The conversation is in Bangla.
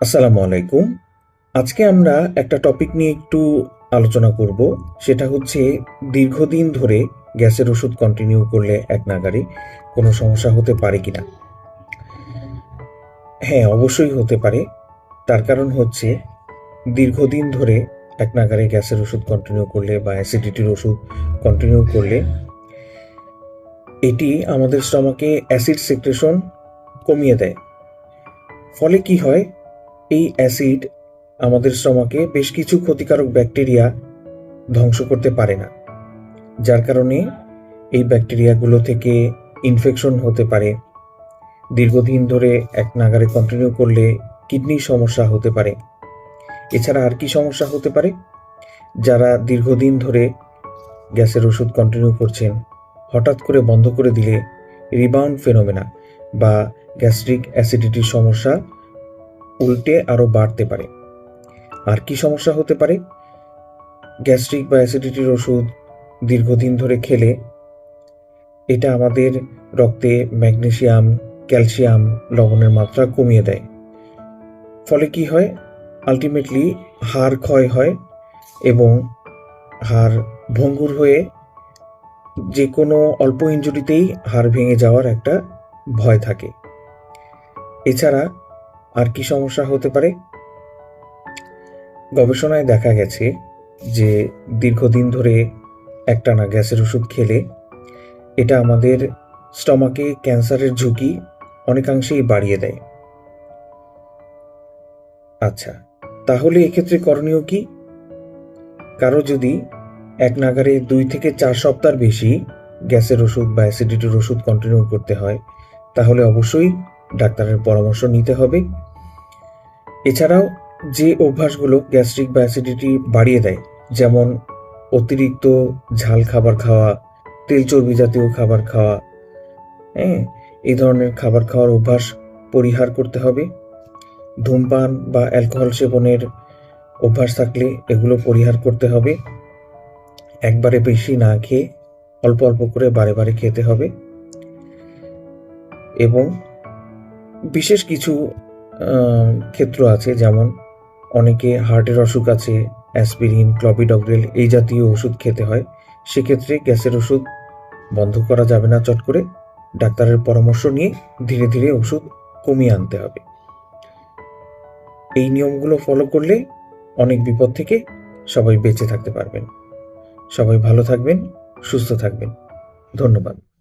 আসসালামু আলাইকুম। আজকে আমরা একটা টপিক নিয়ে একটু আলোচনা করব। সেটা হচ্ছে দীর্ঘদিন ধরে গ্যাসের ওষুধ কন্টিনিউ করলে এক নাগারে কোনো সমস্যা হতে পারে কিনা? হ্যাঁ অবশ্যই হতে পারে। তার কারণ হচ্ছে দীর্ঘদিন ধরে এক নাগারে গ্যাসের ওষুধ কন্টিনিউ করলে বা অ্যাসিডিটির ওষুধ কন্টিনিউ করলে এটি আমাদের স্টমাকে অ্যাসিড সিক্রেশন কমিয়ে দেয়। ফলে কি হয়? এই অ্যাসিড আমাদের স্টমাকে বেশ কিছু ক্ষতিকারক ব্যাকটেরিয়া ধ্বংস করতে পারে না, যার কারণে এই ব্যাকটেরিয়াগুলো থেকে ইনফেকশন হতে পারে। দীর্ঘদিন ধরে এক নাগারে কন্টিনিউ করলে কিডনির সমস্যা হতে পারে। এছাড়া আর কি সমস্যা হতে পারে? যারা দীর্ঘদিন ধরে গ্যাসের ওষুধ কন্টিনিউ করছেন, হঠাৎ করে বন্ধ করে দিলে রিবাউন্ড ফেনোমেনা বা গ্যাস্ট্রিক অ্যাসিডিটির সমস্যা উল্টে আরও বাড়তে পারে। আর কি সমস্যা হতে পারে? গ্যাস্ট্রিক বা অ্যাসিডিটির ওষুধ দীর্ঘদিন ধরে খেলে এটা আমাদের রক্তে ম্যাগনেশিয়াম ক্যালসিয়াম লবণের মাত্রা কমিয়ে দেয়। ফলে কি হয়? আলটিমেটলি হাড় ক্ষয় হয় এবং হাড় ভঙ্গুর হয়ে যে কোনো অল্প ইঞ্জুরিতেই হাড় ভেঙে যাওয়ার একটা ভয় থাকে। এছাড়া আর কি সমস্যা হতে পারে? গবেষণায় দেখা গেছে যে দীর্ঘদিন ধরে একটানা গ্যাসের ওষুধ খেলে এটা আমাদের স্টমাকে ক্যান্সারের ঝুঁকি অনেকাংশেই বাড়িয়ে দেয়। আচ্ছা তাহলে এক্ষেত্রে করণীয় কি? কারও যদি এক নাগারে দুই থেকে চার সপ্তাহ বেশি গ্যাসের ওষুধ বা অ্যাসিডিটির ওষুধ কন্টিনিউ করতে হয়, তাহলে অবশ্যই ডাক্তারের পরামর্শ নিতে হবে। এছাড়াও যে অভ্যাসগুলো গ্যাস্ট্রিক বা অ্যাসিডিটি বাড়িয়ে দেয়, যেমন অতিরিক্ত ঝাল খাবার খাওয়া, তেল চর্বি জাতীয় খাবার খাওয়া হ্যাঁ এই ধরনের খাবার খাওয়ার অভ্যাস পরিহার করতে হবে। ধূমপান বা অ্যালকোহল সেবনের অভ্যাস থাকলে এগুলো পরিহার করতে হবে। একবারে বেশি না খেয়ে অল্প অল্প করে বারে বারে খেতে হবে। এবং বিশেষ কিছু ক্ষেত্র আছে, যেমন অনেকে হার্টের অসুখ আছে, অ্যাসপিরিন, ক্লপিডগ্রেল এই জাতীয় ওষুধ খেতে হয়। সেক্ষেত্রে গ্যাসের ওষুধ বন্ধ করা যাবে না চট করে। ডাক্তারের পরামর্শ নিয়ে ধীরে ধীরে ওষুধ কমিয়ে আনতে হবে। এই নিয়মগুলো ফলো করলে অনেক বিপদ থেকে সবাই বেঁচে থাকতে পারবেন। সবাই ভালো থাকবেন, সুস্থ থাকবেন। ধন্যবাদ।